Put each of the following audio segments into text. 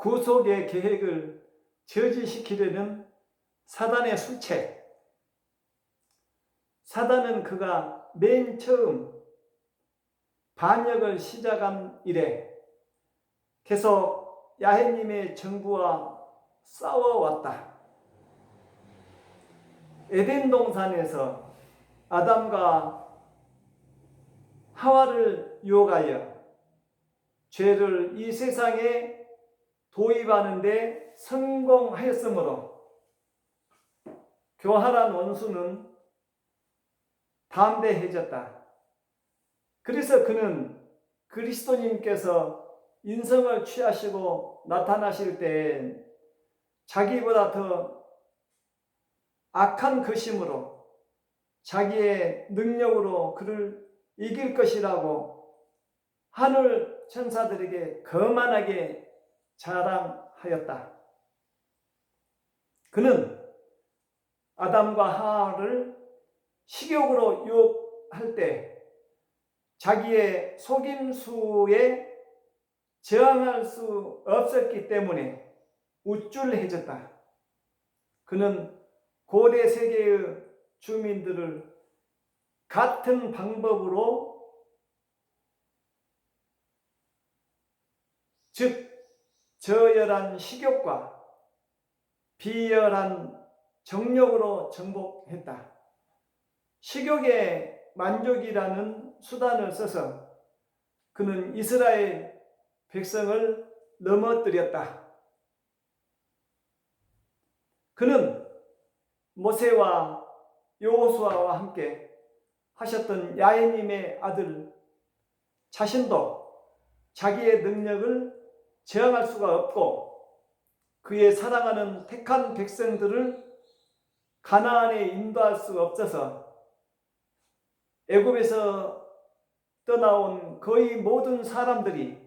구속의 계획을 저지시키려는 사단의 술책. 사단은 그가 맨 처음 반역을 시작한 이래 계속 야훼님의 정부와 싸워왔다. 에덴 동산에서 아담과 하와를 유혹하여 죄를 이 세상에 도입하는데 성공하였으므로 교활한 원수는 담대해졌다. 그래서 그는 그리스도님께서 인성을 취하시고 나타나실 때 자기보다 더 악한 것임으로 자기의 능력으로 그를 이길 것이라고 하늘 천사들에게 거만하게 자랑하였다. 그는 아담과 하와를 식욕으로 유혹할 때 자기의 속임수에 저항할 수 없었기 때문에 우쭐해졌다. 그는 고대 세계의 주민들을 같은 방법으로 즉 저열한 식욕과 비열한 정욕으로 정복했다. 식욕의 만족이라는 수단을 써서 그는 이스라엘 백성을 넘어뜨렸다. 그는 모세와 여호수아와 함께 하셨던 야훼님의 아들 자신도 자기의 능력을 저항할 수가 없고 그의 사랑하는 택한 백성들을 가나안에 인도할 수 없어서 애굽에서 떠나온 거의 모든 사람들이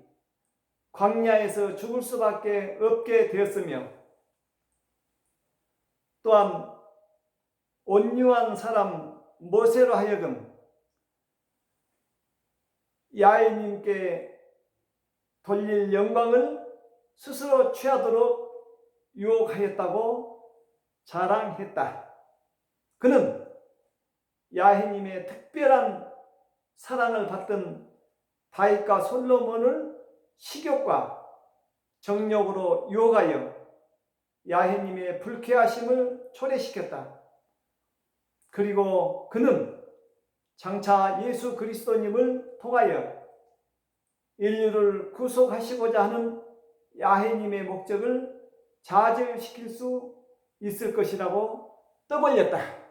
광야에서 죽을 수밖에 없게 되었으며 또한 온유한 사람 모세로 하여금 야훼님께 돌릴 영광을 스스로 취하도록 유혹하였다고 자랑했다. 그는 야훼님의 특별한 사랑을 받던 다윗과 솔로몬을 식욕과 정욕으로 유혹하여 야훼님의 불쾌하심을 초래시켰다. 그리고 그는 장차 예수 그리스도님을 통하여 인류를 구속하시고자 하는 야훼님의 목적을 좌절시킬 수 있을 것이라고 떠벌렸다.